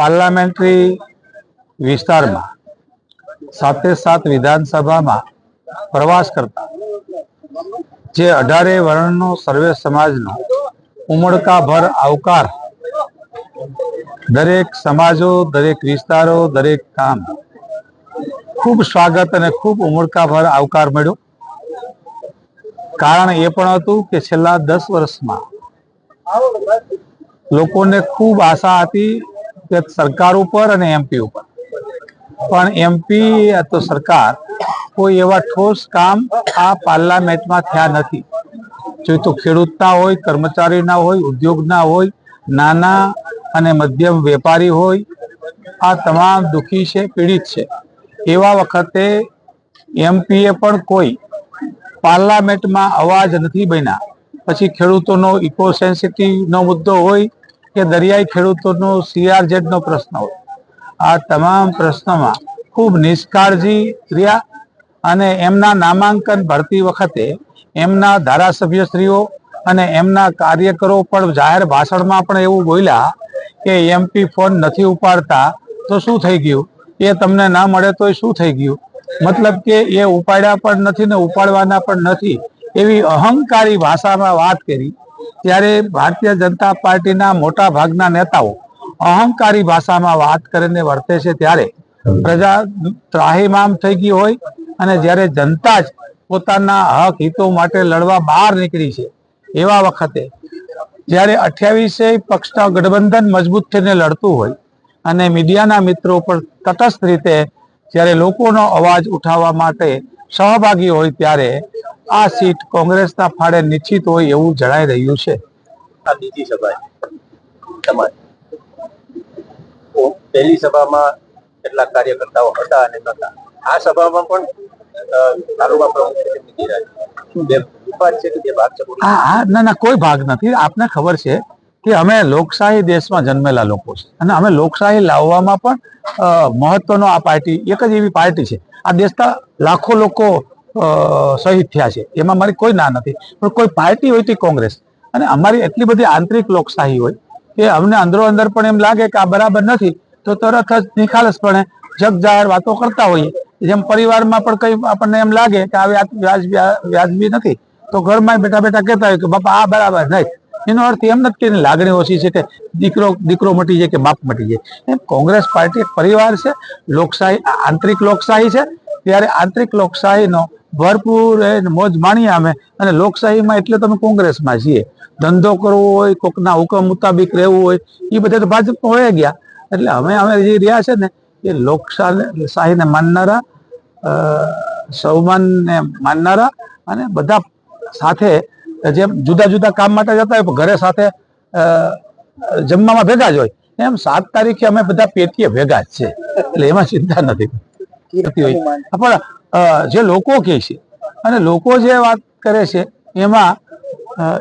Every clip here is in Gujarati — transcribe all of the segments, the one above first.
પાર્લામેન્ટરી વિસ્તારમાં સાથે સાત વિધાનસભામાં પ્રવાસ કરતા જે અઢારે વર્ણનો સર્વે સમાજનો ઉમળકાભર આવકાર દરેક સમાજો, દરેક વિસ્તારો, દરેક કામ ખૂબ સ્વાગત અને ખૂબ ઉમળકાભર આવકાર મળ્યો. કારણ એ પણ હતું કે છેલ્લા દસ વર્ષમાં લોકોને ખૂબ આશા હતી કે સરકાર ઉપર અને એમપી ઉપર. પણ એમપી તો સરકાર કોઈ એવા ઠોસ કામ આ પાર્લામેન્ટમાં થયા નથી. જો તો ખેડૂતના હોય, કર્મચારીના હોય, ઉદ્યોગના હોય, નાના અને મધ્યમ વેપારી હોય, આ તમામ દુઃખી છે, પીડિત છે. એવા વખતે એમપીએ પણ કોઈ પાર્લામેન્ટમાં અવાજ નથી બન્યા. પછી ખેડૂતોનો ઇકો સેન્સિટિવનો મુદ્દો હોય કે દરિયાઈ ખેડૂતોનો સીઆરઝેડ નો પ્રશ્ન હોય. આ તમામ પ્રશ્નોમાં ખૂબ નિષ્કાળજી રહ્યા અને એમના નામાંકન ભરતી વખતે એમના ધારાસભ્યશ્રીઓ અને એમના કાર્યકરો પણ જાહેર ભાષણમાં પણ એવું બોલ્યા કે એમપી ફોન નથી ઉપાડતા તો શું થઈ ગયું? એ તમને ના મળે તો શું થઈ ગયું? મતલબ કે એ ઉપાડ્યા પણ નથી ને ઉપાડવાના પણ નથી એવી અહંકારી ભાષામાં વાત કરી ત્યારે ભારતીય જનતા પાર્ટીના મોટા ભાગના નેતાઓ અહંકારી ભાષામાં વાત કરીને વર્તે છે ત્યારે પ્રજા ત્રાહીમામ થઈ ગઈ હોય અને જ્યારે જનતા જ પોતાના હક હિતો માટે લડવા બહાર નીકળી છે, એવા વખતે જ્યારે અઠ્યાવીસે પક્ષના ગઠબંધન મજબૂત થઈને લડતું હોય અને મીડિયાના મિત્રો પર તટસ્થ રીતે જ્યારે લોકોનો અવાજ ઉઠાવવા માટે સહભાગી હોય ત્યારે આ સીટ કોંગ્રેસના ફાળે નિશ્ચિત હોય એવું જણાઈ રહ્યું છે. આ બીજી સભા તમારી. પહેલી સભામાં કેટલાક કાર્યકર્તાઓ હતા અને નતા આ સભામાં પણ તાલુકા પ્રમુખ ના ના કોઈ ભાગ નથી. આપને ખબર છે કે અમે લોકશાહી દેશમાં જન્મેલા લોકો છે. અને અમે લોકશાહી લાવવામાં પણ મહત્વનો આ પાર્ટી એક જ એવી પાર્ટી છે. આ દેશના લાખો લોકો શહીદ થયા છે. એમાં મારી કોઈ ના નથી. પણ કોઈ પાર્ટી હોય તે કોંગ્રેસ. અને અમારી એટલી બધી આંતરિક લોકશાહી હોય કે અમને અંદરો અંદર પણ એમ લાગે કે આ બરાબર નથી, તો તરત જ નિખાલસપણે જગ જાહેર વાતો કરતા હોઈએ. જેમ પરિવારમાં પણ કઈ આપણને એમ લાગે કે આ વ્યાજ- વ્યાજબી વ્યાજબી નથી, તો ઘરમાં બેઠા બેઠા કહેતા હોય કે બાપા આ બરાબર નહીં. એનો અર્થ એમ નથી કે લાગણી ઓછી છે કે દીકરો દીકરો મટી જાય કે બાપ મટી જાય. એમ કોંગ્રેસ પાર્ટી એક પરિવાર છે, લોકશાહી આંતરિક લોકશાહી છે, ત્યારે આંતરિક લોકશાહીનો ભરપૂર એ મોજ માણીએ અમે. અને લોકશાહીમાં એટલે તમે કોંગ્રેસમાં છીએ. ધંધો કરવો હોય કોકના હુકમ મુતાબિક રહેવું હોય એ બધા તો ભાજપમાં હોય ગયા. એટલે અમે અમે જે રહ્યા છે ને એ લોકશાહીને માનનારા સૌમાનને માનનારા અને બધા સાથે જેમ જુદા જુદા કામ માટે જતા હોય ઘરે સાથે જમવામાં ભેગા જ હોય. એમ સાત તારીખે અમે બધા પેટીએ ભેગા જ છે એટલે એમાં ચિંતા નથી. પણ જે લોકો કહે છે. અને લોકો જે વાત કરે છે, એમાં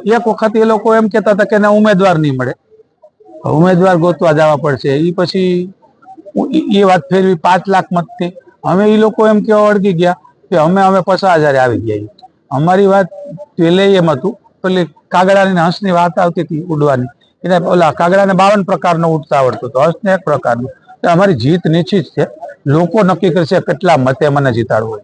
એક વખત એ લોકો એમ કહેતા હતા કે એને ઉમેદવાર નહીં મળે. ઉમેદવાર ગોતવા જવા પડશે. એ પછી એ- વાત ફેરવી પાંચ લાખ મતથી. અમે એ લોકો એમ કેવા વળગી ગયા કે અમે અમે પચાસ હજારે આવી ગયા અમારી વાત પેલે એમ હતું. પેલી કાગડાની હંસની વાત આવતી હતી ઉડવાની. એને ઓલા કાગડાને બાવન પ્રકારનો ઉડતા આવડતું હતો. હંસને એક પ્રકારનું. અમારી જીત નિશ્ચિત છે. લોકો નક્કી કરશે કેટલા મતે મને જીતાડવું